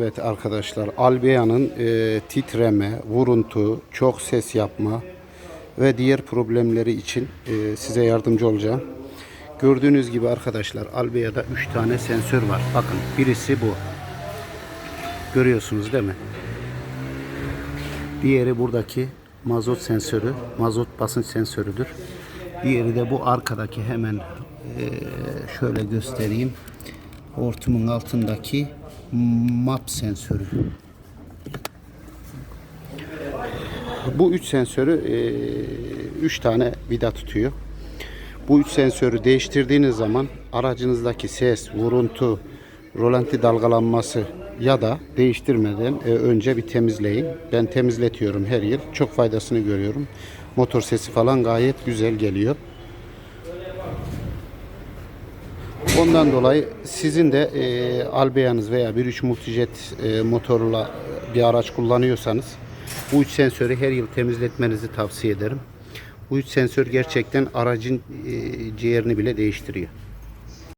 Evet arkadaşlar Albea'nın e, titreme, vuruntu, çok ses yapma ve diğer problemleri için e, size yardımcı olacağım. Gördüğünüz gibi arkadaşlar Albea'da 3 tane sensör var. Bakın birisi bu. Görüyorsunuz değil mi? Diğeri buradaki mazot sensörü, mazot basınç sensörüdür. Diğeri de bu arkadaki hemen e, şöyle göstereyim. Hortumun altındaki map sensörü. Bu üç sensörü 3 tane vida tutuyor. Bu üç sensörü değiştirdiğiniz zaman aracınızdaki ses, vuruntu, rolanti dalgalanması ya da değiştirmeden e, önce bir temizleyin. Ben temizletiyorum her yıl. Çok faydasını görüyorum. Motor sesi falan gayet güzel geliyor. Ondan dolayı sizin de e, Albea'nız veya 1.3 Multijet e, motorla bir araç kullanıyorsanız bu üç sensörü her yıl temizletmenizi tavsiye ederim. Bu üç sensör gerçekten aracın e, ciğerini bile değiştiriyor.